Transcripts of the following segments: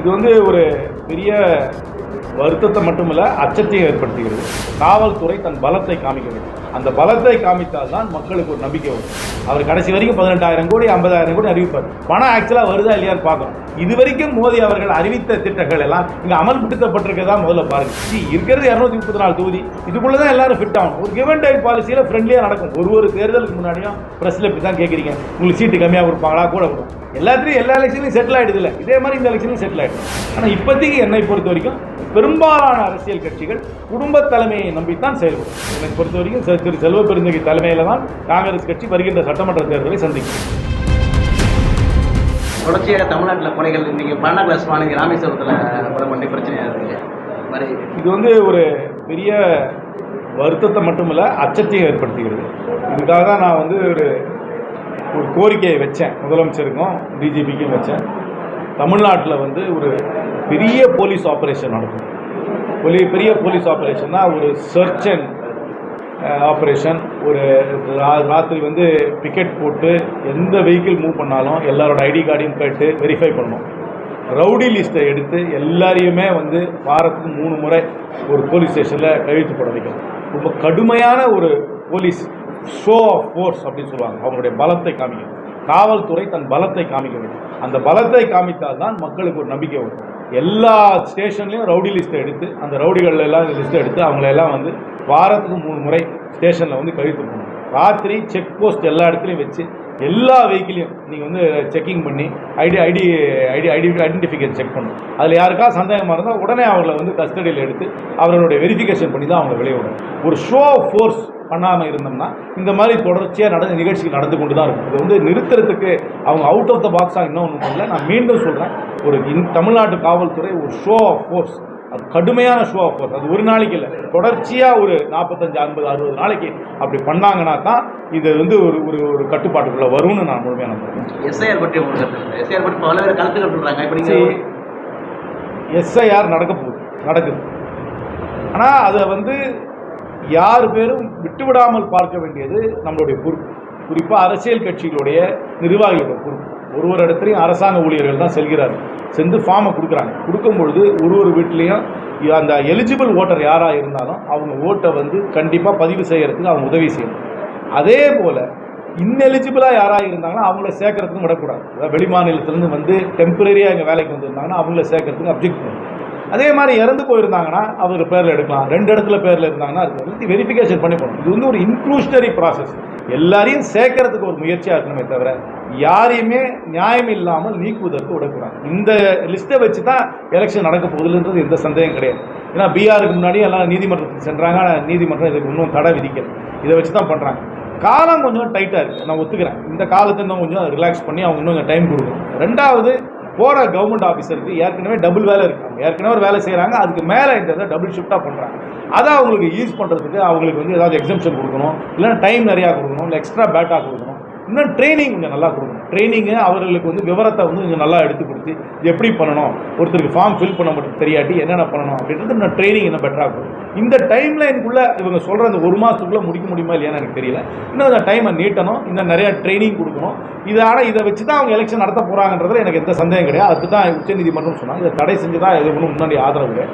இது வந்து ஒரு பெரிய வருத்தத்தை மட்டுமல்ல அச்சத்தையும் ஏற்படுத்துகிறது. காவல்துறை தன் பலத்தை காமிக்க வேண்டும். அந்த பலத்தை காமித்தால் தான் மக்களுக்கு ஒரு நம்பிக்கை வரும். அவர் கடைசி வரைக்கும் பதினெட்டாயிரம் கோடி ஐம்பதாயிரம் கோடி அறிவிப்பார். பணம் ஆக்சுவலாக வருதா இல்லையான்னு பார்க்கணும். இது வரைக்கும் மோடி அவர்கள் அறிவித்த திட்டங்கள் எல்லாம் இங்கே அமல்படுத்தப்பட்டிருக்கதா முதல்ல பாருங்க. இருக்கிறது இரநூத்தி முப்பத்தி நாலு தொகுதி. இதுக்குள்ளே தான் எல்லாரும் ஃபிட் ஆகணும். ஒரு கிவன் டைம் பாலிசியில் ஃப்ரெண்ட்லியாக நடக்கும். ஒரு ஒரு தேர்தலுக்கு முன்னாடியும் ப்ரெஸ்ஸில் இப்படி தான் கேட்குறீங்க உங்களுக்கு சீட்டு கம்மியாக கொடுப்பாங்களா? கூட கொடுக்கும் எல்லாத்துலேயும் எல்லா எலெக்ஷன்லையும் செட்டில் ஆகிடுது இல்லை இதே மாதிரி இந்த எலெக்ஷன்லையும் செட்டில் ஆகிடுது ஆனால் இப்போதைக்கு என்னை பொறுத்த வரைக்கும் பெரும்பாலான அரசியல் கட்சிகள் குடும்ப தலைமையை நம்பித்தான் செயல்படும். என்னை பொறுத்த வரைக்கும் திரு செல்வ பெருந்தகை தலைமையில் தான் காங்கிரஸ் கட்சி வருகின்ற சட்டமன்ற தேர்தலை சந்திக்கும். தொடர்ச்சியாக தமிழ்நாட்டில் கொலைகள் இன்னைக்கு பன்னெண்டாம் கிளாஸ் மாணவி ராமேஸ்வரத்தில் கொலை பண்ணி பிரச்சனையாக இருக்கு. மாதிரி இது வந்து ஒரு பெரிய வருத்தத்தை மட்டுமல்ல அச்சத்தையும் ஏற்படுத்துகிறது. இதுக்காக தான் நான் வந்து ஒரு ஒரு கோரிக்கையை வச்சேன். முதலமைச்சருக்கும் டிஜிபிக்கும் வச்சேன். தமிழ்நாட்டில் வந்து ஒரு பெரிய போலீஸ் ஆப்ரேஷன் நடக்கும். பெரிய பெரிய போலீஸ் ஆப்ரேஷன்னா ஒரு சர்ச் அண்ட் ஆப்ரேஷன் ஒரு ரா- ராத்திரி வந்து பிக்கெட் போட்டு எந்த வெஹிக்கிள் மூவ் பண்ணாலும் எல்லாரோட ஐடி கார்டையும் கேட்டு வெரிஃபை பண்ணணும். ரவுடி லிஸ்ட்டை எடுத்து எல்லாரையுமே வந்து வாரத்துக்கு மூணு முறை ஒரு போலீஸ் ஸ்டேஷனில் கழுத்து போட வைக்கணும். ரொம்ப கடுமையான ஒரு போலீஸ் ஷோ ஆஃப் ஃபோர்ஸ் அப்படின்னு சொல்லுவாங்க. அவங்களுடைய பலத்தை காமிக்கணும். காவல்துறை தன் பலத்தை காமிக்க வேண்டும். அந்த பலத்தை காமித்தால் தான் மக்களுக்கு ஒரு நம்பிக்கை வரும். எல்லா ஸ்டேஷன்லையும் ரவுடி லிஸ்ட்டை எடுத்து அந்த ரவுடிகள் எல்லாம் லிஸ்ட்டை எடுத்து அவங்கள எல்லாம் வந்து வாரத்துக்கு மூணு முறை ஸ்டேஷனில் வந்து கழித்து போகணும் ராத்திரி செக் போஸ்ட் எல்லா இடத்துலையும் வச்சு எல்லா வெஹிக்கிளையும் நீங்கள் வந்து செக்கிங் பண்ணி ID ID ID ID identification check பண்ணணும். அதில் யாருக்கா சந்தேகமாக இருந்தால் உடனே அவங்கள வந்து கஸ்டடியில் எடுத்து அவர்களுடைய வெரிஃபிகேஷன் பண்ணி தான் அவங்கள வெளியே விடணும். ஒரு ஷோ ஃபோர்ஸ் பண்ணாமல் இருந்தோம்னா இந்த மாதிரி தொடர்ச்சியாக நடந்த நிகழ்ச்சிகள் நடந்து கொண்டு தான் இருக்கும். இது வந்து நிறுத்துறதுக்கு அவங்க அவுட் ஆஃப் த பாக்ஸாக இன்னும் ஒன்றும் பண்ணல. நான் மீண்டும் சொல்கிறேன் ஒரு இந் தமிழ்நாட்டு காவல்துறை ஒரு ஷோ ஆஃப் ஃபோர்ஸ் அது கடுமையான ஷோ ஆஃப் ஃபோர்ஸ் அது ஒரு நாளைக்கு இல்லை தொடர்ச்சியாக ஒரு நாற்பத்தஞ்சு ஐம்பது அறுபது நாளைக்கு அப்படி பண்ணாங்கன்னா தான் இது வந்து ஒரு ஒரு ஒரு கட்டுப்பாட்டுக்குள்ளே வரும்னு நான் முழுமையாக நம்புறேன். எஸ்ஐஆர் பற்றி எஸ்ஐஆர் பற்றி பல கருத்துக்கள் சொல்கிறாங்க இப்போ நீங்கள் எஸ்ஐஆர் நடக்க போகுது நடக்குது. ஆனால் அதை வந்து யார் பேரும் விட்டுவிடாமல் பார்க்க வேண்டியது நம்மளுடைய பொறுப்பு. குறிப்பாக அரசியல் கட்சிகளுடைய நிர்வாகிகள் பொறுப்பு. ஒரு ஒரு இடத்துலையும் அரசாங்க ஊழியர்கள் தான் செல்கிறார்கள். சென்று ஃபார்மை கொடுக்குறாங்க. கொடுக்கும் பொழுது ஒரு ஒரு வீட்லேயும் அந்த எலிஜிபிள் ஓட்டர் யாராக இருந்தாலும் அவங்க ஓட்டை வந்து கண்டிப்பாக பதிவு செய்கிறதுக்கு அவங்க உதவி செய்யணும். அதே போல் இன்எலிஜிபிளாக யாராக இருந்தாங்கன்னா அவங்கள சேர்க்கறதுக்கும் விடக்கூடாது. அதாவது மாநிலத்திலேருந்து வந்து டெம்பரரியாக எங்கள் வேலைக்கு வந்திருந்தாங்கன்னா அவங்கள சேர்க்கறதுக்கு அப்ஜெக்ட் பண்ணணும். அதே மாதிரி இறந்து போயிருந்தாங்கன்னா அவங்க பேரில் எடுக்கலாம். ரெண்டு இடத்துல பேரில் இருந்தாங்கன்னா அது வெரிஃபிகேஷன் பண்ணி போகணும் இது வந்து ஒரு இன்க்ளூஷனரி ப்ராசஸ் எல்லாரையும் சேர்க்கறதுக்கு ஒரு முயற்சியாக இருக்கணுமே தவிர யாரையுமே நியாயம் இல்லாமல் நீக்குவதற்கு விடக்கூடாது. இந்த லிஸ்ட்டை வச்சு தான் எலெக்ஷன் நடக்க போகுதுன்றது எந்த சந்தேகம் கிடையாது. ஏன்னா பீகாருக்கு முன்னாடி எல்லாம் நீதிமன்றத்துக்கு சென்றாங்க. ஆனால் நீதிமன்றம் இதுக்கு இன்னும் தடை விதிக்கல. இதை வச்சு தான் பண்ணுறாங்க காலம் கொஞ்சம் டைட்டாக இருக்குது நான் ஒத்துக்கிறேன். இந்த காலத்தை இன்னும் கொஞ்சம் ரிலாக்ஸ் பண்ணி அவங்க இன்னும் டைம் கொடுக்கணும். ரெண்டாவது போகிற கவர்மெண்ட் ஆஃபீஸருக்கு ஏற்கனவே டபுள் வேலை இருக்காங்க. ஏற்கனவே ஒரு வேலை செய்கிறாங்க அதுக்கு மேலே இந்த டபுள் ஷிஃப்ட்டாக பண்ணுறாங்க அதை அவங்களுக்கு யூஸ் பண்ணுறதுக்கு அவங்களுக்கு வந்து ஏதாவது எக்ஸம்ஷன் கொடுக்கணும். இல்லைன்னா டைம் நிறையா கொடுக்கணும். இல்லை எக்ஸ்ட்ரா பேட்டா கொடுக்கணும். இன்னும் ட்ரைனிங் இங்கே நல்லா கொடுக்கணும். ட்ரைனிங்கு அவர்களுக்கு வந்து விவரத்தை வந்து இங்கே நல்லா எடுத்து கொடுத்து எப்படி பண்ணணும் ஒருத்தருக்கு ஃபார்ம் ஃபில் பண்ண மட்டும் தெரியாட்டி என்னென்ன பண்ணணும் அப்படின்றது இன்னும் ட்ரைனிங் இன்னும் பெட்டராக கொடுக்கும் இந்த டைம் லைனுக்குள்ளே இவங்க சொல்கிற அந்த ஒரு மாதத்துக்குள்ளே முடிக்க முடியுமா இல்லையான்னு எனக்கு தெரியல. இன்னும் அந்த டைமை நீட்டணும் இன்னும் நிறையா ட்ரைனிங் கொடுக்கணும். இதனால் இதை வச்சு தான் அவங்க எலெக்ஷன் நடத்த போகிறாங்கன்றதுல எனக்கு எந்த சந்தேகம் கிடையாது. அதுக்கு தான் உச்சநீதிமன்றம் சொன்னாங்க. இதை தடை செஞ்சு தான் இது ஒன்றும் முன்னாடி ஆதரவு இல்லை.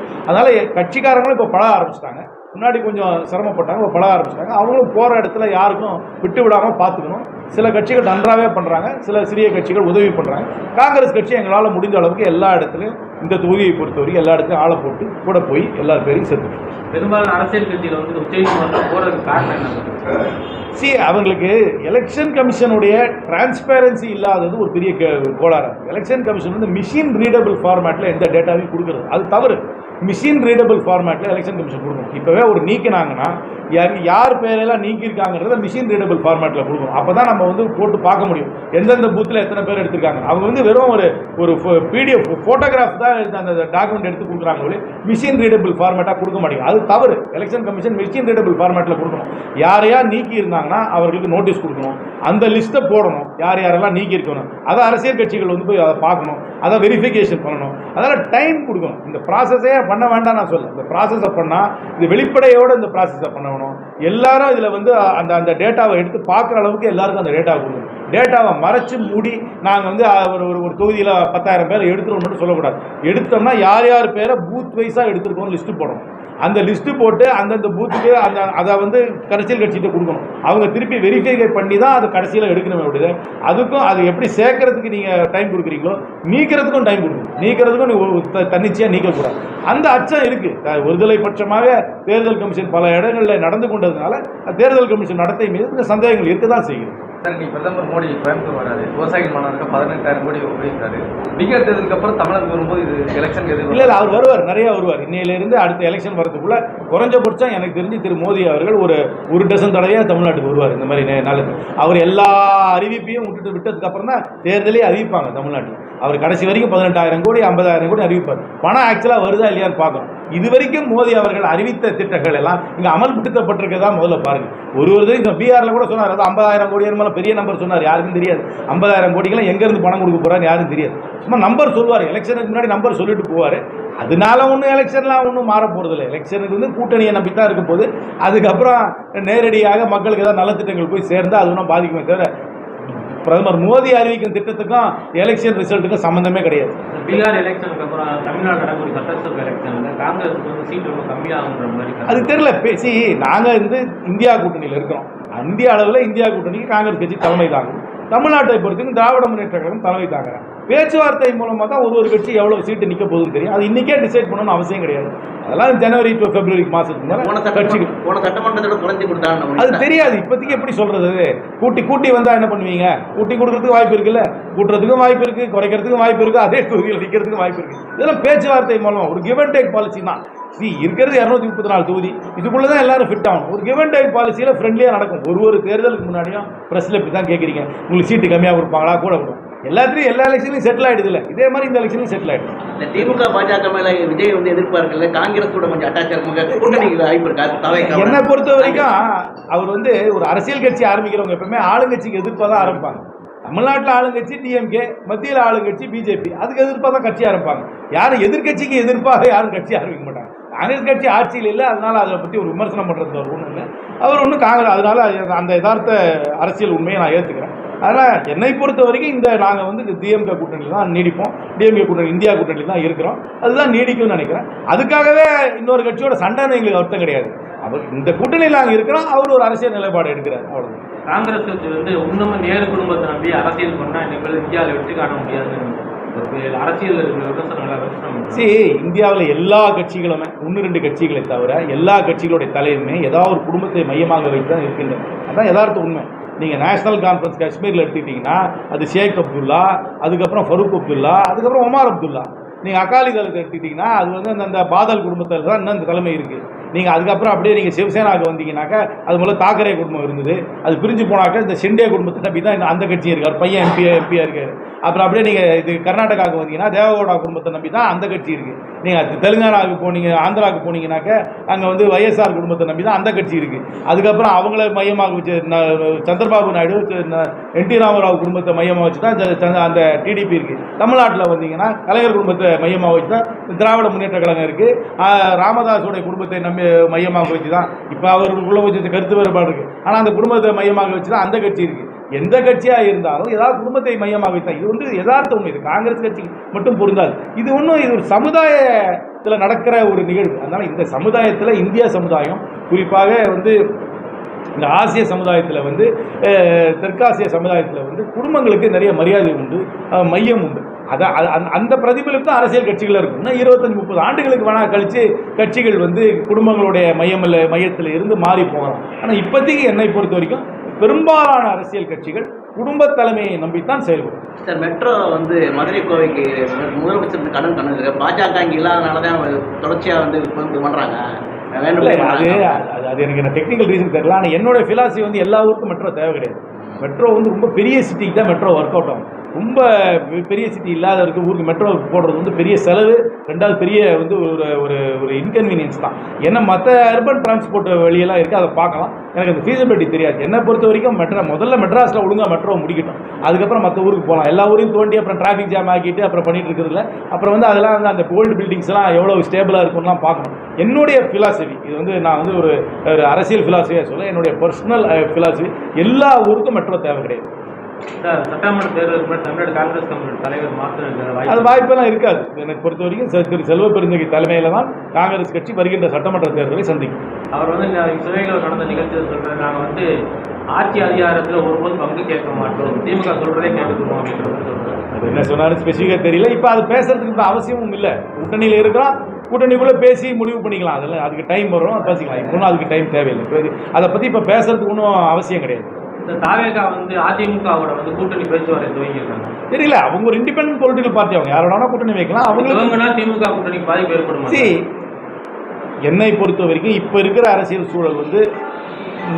கட்சிக்காரங்களும் இப்போ பழக ஆரம்பிச்சிட்டாங்க. முன்னாடி கொஞ்சம் சிரமப்பட்டாங்க பழக ஆரம்பிச்சிட்டாங்க. அவங்களும் போகிற இடத்துல யாருக்கும் விட்டு விடாமல் பார்த்துக்கணும். சில கட்சிகள் நன்றாகவே பண்ணுறாங்க சில சிறிய கட்சிகள் உதவி பண்ணுறாங்க காங்கிரஸ் கட்சி எங்களால் முடிஞ்ச அளவுக்கு எல்லா இடத்துலையும் இந்த தொகுதியை பொறுத்தவரைக்கும் எல்லா இடத்துலையும் ஆளை போட்டு கூட போய் எல்லா பேரையும் சேர்த்துட்டு பெரும்பாலான அரசியல் கட்சியில் வந்து உச்சநீதிமன்றம் போறதுக்கு காரணம் என்ன? சி அவங்களுக்கு எலெக்ஷன் கமிஷனுடைய டிரான்ஸ்பேரன்சி இல்லாதது ஒரு பெரிய கோளாறு. எலெக்ஷன் கமிஷன் வந்து மிஷின் ரீடபிள் ஃபார்மேட்டில் எந்த டேட்டாவையும் கொடுக்குறது. அது தவறு. மிஷின் ரீடபிள் ஃபார்மேட்டில் எலெக்ஷன் கமிஷன் கொடுக்கணும். இப்போவே ஒரு நீக்கினாங்கன்னா யார் யார் பேரெல்லாம் நீக்கியிருக்காங்கிறத மிஷின் ரீடபிள் ஃபார்மேட்டில் கொடுக்கணும். அப்போ தான் நம்ம வந்து போட்டு பார்க்க முடியும். எந்தெந்த பூத்தில் எத்தனை பேர் எடுத்திருக்காங்க. அவங்க வந்து வெறும் ஒரு ஒரு பிடிஎஃப் ஃபோட்டோகிராஃப் தான் எடுத்து அந்த டாக்குமெண்ட் எடுத்து கொடுக்குறாங்க மிஷின் ரீடபிள் ஃபார்மேட்டாக கொடுக்க மாட்டேங்குது அது தவறு. எலெக்ஷன் கமிஷன் மிஷின் ரீடபிள் ஃபார்மேட்டில் கொடுக்கணும். யாரையா நீக்கி இருந்தாங்கன்னா அவர்களுக்கு நோட்டீஸ் கொடுக்கணும். அந்த லிஸ்ட்டை போடணும். யார் யாரெல்லாம் நீக்கி இருக்கணும் அதை அரசியல் கட்சிகள் வந்து போய் அதை பார்க்கணும். அதை வெரிஃபிகேஷன் பண்ணணும். அதனால் டைம் கொடுக்கணும். இந்த ப்ராசஸே பண்ண வேண்டாம் நான் சொல்ல இந்த ப்ராசஸை பண்ணால் இது வெளிப்படையோடு இந்த ப்ராசஸை பண்ணணும் எல்லாரும் இதில் வந்து அந்த அந்த டேட்டாவை எடுத்து பார்க்குற அளவுக்கு எல்லாருக்கும் அந்த டேட்டா கொடுக்கணும் டேட்டாவை மறைச்சு மூடி நாங்கள் வந்து ஒரு ஒரு ஒரு தொகுதியில் பத்தாயிரம் பேர் எடுத்துருவோம்னு சொல்லக்கூடாது. எடுத்தோம்னா யார் யார் பேரை பூத் வைஸாக எடுத்துருக்கோம்னு லிஸ்ட்டு போடணும். அந்த லிஸ்ட்டு போட்டு அந்தந்த பூத்துக்கு அந்த அதை வந்து கடைசியில் கட்சிகிட்ட கொடுக்கணும். அவங்க திருப்பி வெரிஃபை பண்ணி தான் அது கடைசியில் எடுக்கணுமே அப்படிது அதுக்கும் அது எப்படி சேர்க்கறதுக்கு நீங்கள் டைம் கொடுக்குறீங்களோ நீக்கிறதுக்கும் டைம் கொடுக்கணும். நீக்கிறதுக்கும் நீங்கள் ஒரு த- தன்னிச்சையாக நீக்கக்கூடாது அந்த அச்சம் இருக்குது ஒருதலை பட்சமாக தேர்தல் கமிஷன் பல இடங்களில் நடந்து கொண்டதுனால தேர்தல் கமிஷன் நடத்தை மீது சந்தேகங்கள் இருக்க தான் செய்கிறது இன்னைக்கு பிரதமர் மோடி கோயம்புத்தூர் வராரு. விவசாயிகள் மாநாடுக்கு பதினெட்டாயிரம் கோடி உபயோகித்தாரு பீகார் தேர்தலுக்கு அப்புறம் தமிழகம் வரும்போது இது எலெக்ஷன் எது இல்லை அவர் வருவார் நிறைய வருவார். இன்னையிலிருந்து அடுத்த எலெக்ஷன் வரதுக்குள்ள குறைஞ்சபட்சம் எனக்கு தெரிஞ்சு திரு மோடி அவர்கள் ஒரு ஒரு டசன் தடவையாக தமிழ்நாட்டுக்கு வருவார் இந்த மாதிரி நாளுக்கு. நல்லது அவர் எல்லா அறிவிப்பையும் விட்டுட்டு விட்டதுக்கு அப்புறம் தான் தேர்தலே அறிவிப்பாங்க தமிழ்நாட்டில். அவர் கடைசி வரைக்கும் பதினெட்டாயிரம் கோடி ஐம்பதாயிரம் கோடி அறிவிப்பார். பணம் ஆக்சுவலாக வருதா இல்லையான்னு பார்க்கணும். இது வரைக்கும் மோடி அவர்கள் அறிவித்த திட்டங்கள் எல்லாம் இங்கே அமல்படுத்தப்பட்டிருக்கதான் முதல்ல பாருங்க. ஒரு ஒரு இங்கே பீகாரில் கூட சொன்னார் அது ஐம்பதாயிரம் கோடி மேலே பெரிய நம்பர் சொன்னார் யாருக்கும் தெரியாது. ஐம்பதாயிரம் கோடிக்கெல்லாம் எங்கேருந்து பணம் கொடுக்க போகிறான்னு யாரும் தெரியாது. சும்மா நம்பர் சொல்லுவார். எலெக்ஷனுக்கு முன்னாடி நம்பர் சொல்லிட்டு போவார். அதனால ஒன்றும் எலெக்ஷன்லாம் ஒன்றும் மாற போகிறதில்ல எலெக்ஷனுக்கு வந்து கூட்டணியை நம்பி தான் இருக்கும் போது அதுக்கப்புறம் நேரடியாக மக்களுக்கு ஏதாவது நலத்திட்டங்கள் போய் சேர்ந்தால் அது ஒன்றும் பாதிக்குமே தவிர பிரதமர் மோடி அறிவிக்கும் திட்டத்துக்கும் எலெக்ஷன் ரிசல்ட்டுக்கும் சம்மந்தமே கிடையாது. பீகார் எலெக்ஷனுக்கு அப்புறம் தமிழ்நாடு நடக்கூடிய சட்டசபை எலெக்ஷன்ல காங்கிரஸுக்கு வந்து சீட் ரொம்ப கம்மியாகுன்ற மாதிரி அது தெரியல. பேசி நாங்கள் வந்து இந்தியா கூட்டணியில் இருக்கிறோம். இந்திய அளவில் இந்தியா கூட்டணிக்கு காங்கிரஸ் கட்சி தலைமை தாங்கும். தமிழ்நாட்டை பொறுத்தவரைக்கும் திராவிட முன்னேற்ற கழகம் தலைமை தாங்குறாங்க. பேச்சுவார்த்தை மூலமாக தான் ஒரு ஒரு கட்சி எவ்வளோ சீட்டு நிற்க போகுதுன்னு தெரியும். அது இன்றைக்கே டிசைட் பண்ணணும்னு அவசியம் கிடையாது. அதெல்லாம் ஜனவரி டு பிப்ரவரி மாதத்துக்கு போன மேலே கட்சிகள். போன சட்டமன்றத்தோட குறைஞ்சி கொடுத்தாங்க அது தெரியாது. இப்போதைக்கு எப்படி சொல்றது? அது? கூட்டி கூட்டி வந்தா என்ன பண்ணுவீங்க? கூட்டி கொடுக்கறதுக்கு வாய்ப்பு இருக்குல்ல? கூட்டுறதுக்கும் வாய்ப்பு இருக்கு குறைக்கிறதுக்கும் வாய்ப்பு இருக்கு அதே தொகுதியில் நிற்கிறதுக்கும் வாய்ப்பு இருக்கு. இதெல்லாம் பேச்சுவார்த்தை மூலம் ஒரு கிவ் அண்ட் டேக் பாலிசி தான். see இருக்கிறது இரநூத்தி முப்பத்தி நாலு தொகுதி. இதுக்குள்ள தான் எல்லாரும் ஃபிட் ஆகணும். ஒரு கிவ் அண்ட் டேக் பாலிசியில் ஃப்ரெண்ட்லியாக நடக்கும். ஒரு ஒரு தேர்தலுக்கு முன்னாடியும் ப்ரெஸ்ல இப்படி தான் கேட்குறீங்க உங்களுக்கு சீட்டு கம்மியாக கொடுப்பாங்களா? கூட கொடுக்கும் எல்லாத்துலையும் எல்லா எலெக்ஷன்லையும் செட்டில் ஆயிடுது இல்ல இதே மாதிரி இந்த எலெக்ஷன்லையும் செட்டில் ஆயிடுது. இந்த திமுக பாஜக மேல விஜய் வந்து எதிர்பார்க்கல காங்கிரஸ் கூட கொஞ்சம் அட்டாச் இருக்காங்க கூட்டணிக்கு வாய்ப்பு இருக்கா? தவை என்னை பொறுத்த வரைக்கும் அவர் வந்து ஒரு அரசியல் கட்சி ஆரம்பிக்கிறவங்க எப்பவுமே ஆளுங்கட்சிக்கு எதிர்ப்பாக தான் ஆரம்பிப்பாங்க. தமிழ்நாட்டில் ஆளுங்கட்சி டிஎம்கே மத்தியில் ஆளுங்கட்சி பிஜேபி அதுக்கு எதிர்ப்பாக தான் கட்சி ஆரம்பிப்பாங்க. யாரும் எதிர்க்கட்சிக்கு எதிர்ப்பாக யாரும் கட்சி ஆரம்பிக்க மாட்டாங்க. காங்கிரஸ் கட்சி ஆட்சியில் இல்லை அதனால அதை பற்றி ஒரு விமர்சனம் பண்ணுறது ஒரு ஒன்றும் இல்லை. அவர் ஒன்றும் காங்கிரஸ் அதனால அந்த யதார்த்த அரசியல் உண்மையை நான் ஏற்றுக்கிறேன் அதனால் என்னை பொறுத்த வரைக்கும் இந்த நாங்கள் வந்து டிஎம்கே கூட்டணியில் தான் நீடிப்போம். டிஎம்கே கூட்டணி இந்தியா கூட்டணியில் தான் இருக்கிறோம். அதுதான் நீடிக்கும்னு நினைக்கிறேன். அதுக்காகவே இன்னொரு கட்சியோட சண்டைன்னு எங்களுக்கு அர்த்தம் கிடையாது. அவர் இந்த கூட்டணியில் நாங்கள் இருக்கிறோம். அவர் ஒரு அரசியல் நிலைப்பாடு எடுக்கிறார். அவ்வளோதான் காங்கிரஸ் கட்சி வந்து இன்னமும் நேரு குடும்பத்தை நம்பி அரசியல் பண்ணா இன்னைக்கு இந்தியாவில் வெற்றி காண முடியாதுன்னு அரசியல். சரி இந்தியாவில் எல்லா கட்சிகளுமே ஒன்று ரெண்டு கட்சிகளை தவிர எல்லா கட்சிகளுடைய தலைவருமே ஏதாவது ஒரு குடும்பத்தை மையமாக வைத்து தான் இருக்கின்றன. அதான் யதார்த்த உண்மை. நீங்கள் நேஷனல் கான்ஃபரன்ஸ் காஷ்மீரில் எடுத்துக்கிட்டிங்கன்னா அது ஷேக் அப்துல்லா அதுக்கப்புறம் ஃபரூக் அப்துல்லா அதுக்கப்புறம் ஒமார் அப்துல்லா. நீங்கள் அகாலி தளத்தை எடுத்துக்கிட்டிங்கன்னா அது வந்து அந்த- அந்த பாதல் குடும்பத்தில் தான் இன்னும் அந்த தலைமை இருக்குது நீங்கள் அதுக்கப்புறம் அப்படியே நீங்கள் சிவசேனாவுக்கு வந்தீங்கன்னாக்கா அது முதல்ல தாக்கரே குடும்பம் இருந்தது. அது பிரிஞ்சு போனாக்கா இந்த ஷிண்டே குடும்பத்தை நம்பி தான் இந்த- அந்த கட்சியும் இருக்கார். பையன் எம்பி எம்பியாக இருக்கார். அப்புறம் அப்படியே நீங்கள் இது கர்நாடகாவுக்கு வந்தீங்கன்னா தேவகவுடா குடும்பத்தை நம்பி தான் அந்த கட்சி இருக்குது நீங்கள் தெலுங்கானாவுக்கு போனீங்க ஆந்திராவுக்கு போனீங்கனாக்க அங்கே வந்து வைஎஸ்ஆர் குடும்பத்தை நம்பி தான் அந்த கட்சி இருக்குது அதுக்கப்புறம் அவங்கள மையமாக வச்சு சந்திரபாபு நாயுடு என் டி ராமராவ் குடும்பத்தை மையமாக வச்சு தான் அந்த டிடிபி இருக்குது தமிழ்நாட்டில் வந்தீங்கன்னா கலைஞர் குடும்பத்தை மையமாக வச்சு தான் திராவிட முன்னேற்ற கழகம் இருக்குது ராமதாஸோடைய குடும்பத்தை நம்பி மையமாக வச்சு தான் இப்போ அவருக்குள்ள வச்சு கருத்து வேறுபாடு இருக்குது ஆனால் அந்த குடும்பத்தை மையமாக வச்சு தான் அந்த கட்சி இருக்குது எந்த கட்சியாக இருந்தாலும் ஏதாவது குடும்பத்தை மையமாக வைத்தான் இது வந்து யதார்த்த உண்மை இது காங்கிரஸ் கட்சி மட்டும் பொருந்தாது. இது ஒன்றும் இது ஒரு சமுதாயத்தில் நடக்கிற ஒரு நிகழ்வு. அதனால் இந்த சமுதாயத்தில் இந்திய சமுதாயம் குறிப்பாக வந்து இந்த ஆசிய சமுதாயத்தில் வந்து தெற்காசிய சமுதாயத்தில் வந்து குடும்பங்களுக்கு நிறைய மரியாதை உண்டு மையம் உண்டு. அதான் அந்த- அந்த பிரதிபலிப்பு தான் அரசியல் கட்சிகள் இருக்கும். இன்னும் இருபத்தஞ்சி முப்பது ஆண்டுகளுக்கு வேணா கழித்து கட்சிகள் வந்து குடும்பங்களுடைய மையமில் மையத்தில் இருந்து மாறி போகலாம். ஆனால் இப்போதைக்கு என்னை பொறுத்த வரைக்கும் பெரும்பாலான அரசியல் கட்சிகள் குடும்ப தலைமையை நம்பித்தான் செயல்படும். சார் மெட்ரோ வந்து மதுரை கோவைக்கு முதலமைச்சர் கடன் கணக்கு பாஜக இங்கே இல்லாதனால தான் தொடர்ச்சியாக வந்து பண்ணுறாங்க அது அது எனக்கு டெக்னிக்கல் ரீசன் தெரியல. ஆனால் என்னோட ஃபிலாசபி வந்து எல்லா ஊருக்கும் மெட்ரோ தேவை கிடையாது. மெட்ரோ வந்து ரொம்ப பெரிய சிட்டிக்கு தான் மெட்ரோ ஒர்க் அவுட் ஆகும். ரொம்ப பெரிய சிட்டி இல்லாத இருக்க ஊருக்கு மெட்ரோ போடுறது வந்து பெரிய செலவு ரெண்டாவது பெரிய வந்து ஒரு ஒரு ஒரு இன்கன்வீனியன்ஸ் தான். ஏன்னா மற்ற அர்பன் டிரான்ஸ்போர்ட் வழியெல்லாம் இருக்குது அதை பார்க்கலாம். எனக்கு அந்த ஃபீஸபிலிட்டி தெரியாது. என்னை பொறுத்த வரைக்கும் மெட்ரா முதல்ல மெட்ராஸில் ஒழுங்காக மெட்ரோ முடிக்கட்டும். அதுக்கப்புறம் மற்ற ஊருக்கு போகலாம் எல்லா ஊரையும் தோண்டி அப்புறம் டிராஃபிக் ஜாம் ஆக்கிட்டு அப்புறம் பண்ணிட்டு இருக்கிறதுல. அப்புறம் வந்து அதெல்லாம் வந்து அந்த ஓல்டு பில்டிங்ஸ்லாம் எவ்வளோ ஸ்டேபிளாக இருக்கும்லாம் பார்க்கணும். என்னுடைய ஃபிலாசபி இது வந்து நான் வந்து ஒரு அரசியல் ஃபிலாசபியாக சொல்ல என்னுடைய பர்சனல் ஃபிலாசபி எல்லா ஊருக்கும் மெட்ரோ தேவை கிடையாது. சட்டமன்ற தேர்தலுக்கு முன்னாடி தமிழ்நாடு காங்கிரஸ் கமிட்டி தலைவர் மாற்றம் அது வாய்ப்பு வாய்ப்பெல்லாம் இருக்காது. எனக்கு பொறுத்த வரைக்கும் திரு செல்வ பெருந்தகை தலைமையில தான் காங்கிரஸ் கட்சி வருகின்ற சட்டமன்ற தேர்தலை சந்திக்கும். அவர் வந்து சிவகையில் நடந்த நிகழ்ச்சியில் சொல்றாரு நாங்கள் வந்து ஆட்சி அதிகாரத்தில் ஒருபோதும் பங்கு கேட்க மாட்டோம். திமுக சொல்றதே கேட்டுக்கிறோம் அப்படின்ற மாதிரி சொல்றாரு. அது என்ன சொன்னாலும் ஸ்பெசிஃபிக்காக தெரியல. இப்போ அது பேசுறதுக்கு இப்போ அவசியமும் இல்லை. கூட்டணியில் இருக்கிறோம் கூட்டணிக்குள்ளே பேசி முடிவு பண்ணிக்கலாம். அதெல்லாம் அதுக்கு டைம் வரும் பேசிக்கலாம். இப்போ அதுக்கு டைம் தேவையில்லை. அதை பற்றி இப்போ பேசுறதுக்கு ஒன்றும் அவசியம் கிடையாது. தாவேகா வந்து அதிமுகவோட வந்து கூட்டணி பேச்சுவார்த்தை துவங்கியிருக்காங்க தெரியல அவங்க ஒரு இண்டிபெண்டன்ட் பொலிட்டிக்கல் பார்ட்டி அவங்க. யாரோட கூட்டணி வைக்கலாம். அவங்களுக்கு துவங்கினா திமுக கூட்டணிக்கு பாதிப்பு ஏற்படும் See, என்னை பொறுத்த வரைக்கும் இப்போ இருக்கிற அரசியல் சூழல் வந்து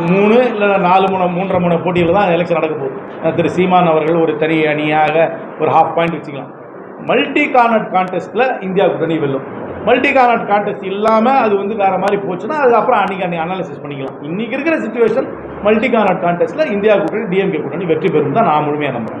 மூணு இல்லை நாலு முனை மூன்றரை முனை போட்டியில் தான் எலெக்ஷன் நடக்க போகுது. திரு சீமான் அவர்கள் ஒரு தனி அணியாக ஒரு ஹாஃப் பாயிண்ட் வச்சுக்கலாம். மல்டி கார்னட் கான்டெஸ்ட்டில் இந்தியா கூட்டணி வெல்லும். மல்டி கார்னட் கான்டெஸ்ட் இல்லாமல் அது வந்து வேறு மாதிரி போச்சுன்னா அதுக்கப்புறம் அன்றைக்கி அன்றைக்கி அனாலிசிஸ் பண்ணிக்கலாம். இன்றைக்கி இருக்கிற சுச்சுவேஷன் மல்டி கான்டெஸ்ட்டில் இந்தியா கூட்டணி டிஎம்கே கூட்டணி வெற்றி பெறும் தான் நான் முழுமையாக நம்புகிறேன்